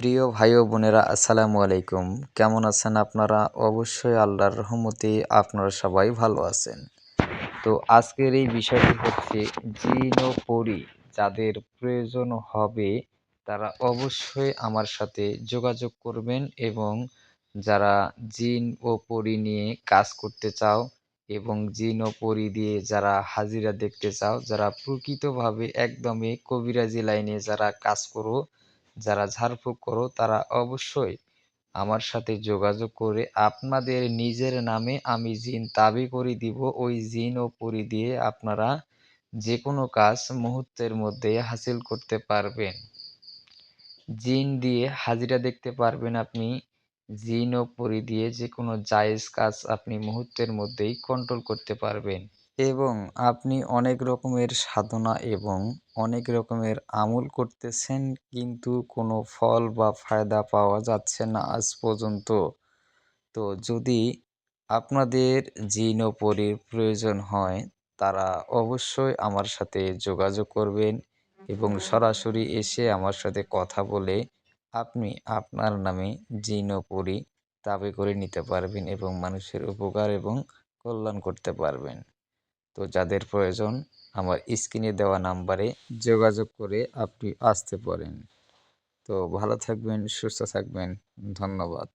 প্রিয় ভাই ও বোনেরা, আসসালামু আলাইকুম। কেমন আছেন আপনারা? অবশ্যই আল্লাহর রহমতে আপনারা সবাই ভালো আছেন। তো আজকের এই বিষয়টি হচ্ছে জিন ও পরি যাদের প্রয়োজন হবে তারা অবশ্যই আমার সাথে যোগাযোগ করবেন এবং যারা জিন ও পরি নিয়ে কাজ করতে চাও এবং জিন ও পরি দিয়ে যারা হাজিরা দেখতে চাও, যারা প্রকৃতভাবে একদমই কবিরাজি লাইনে যারা কাজ করো যারা ঝাড়ফুঁক করো, তারা অবশ্যই আমার সাথে যোগাযোগ করে আপনাদের নিজের নামে আমি জিন দাবি করে দিব। ওই জিন ও পরি দিয়ে আপনারা যে কোনো কাজ মুহূর্তের মধ্যে হাসিল করতে পারবেন। জিন দিয়ে হাজিরা দেখতে পারবেন আপনি। জিন ও পরি দিয়ে যে কোনো জায়েজ কাজ আপনি মুহূর্তের মধ্যেই কন্ট্রোল করতে পারবেন। এবং আপনি অনেক রকমের সাধনা এবং অনেক রকমের আমল করতেছেন কিন্তু কোনো ফল বা ফায়দা পাওয়া যাচ্ছে না আজ পর্যন্ত। তো যদি আপনাদের জিন ও প্রয়োজন হয় তারা অবশ্যই আমার সাথে যোগাযোগ করবেন এবং সরাসরি এসে আমার সাথে কথা বলে আপনি আপনার নামে জিন ও দাবি করে নিতে পারবেন এবং মানুষের উপকার এবং কল্যাণ করতে পারবেন। তো যাদের প্রয়োজন, আমার স্ক্রিনে দেওয়া নাম্বারে যোগাযোগ করে আপনি আসতে পারেন। তো ভালো থাকবেন, সুস্থ থাকবেন, ধন্যবাদ।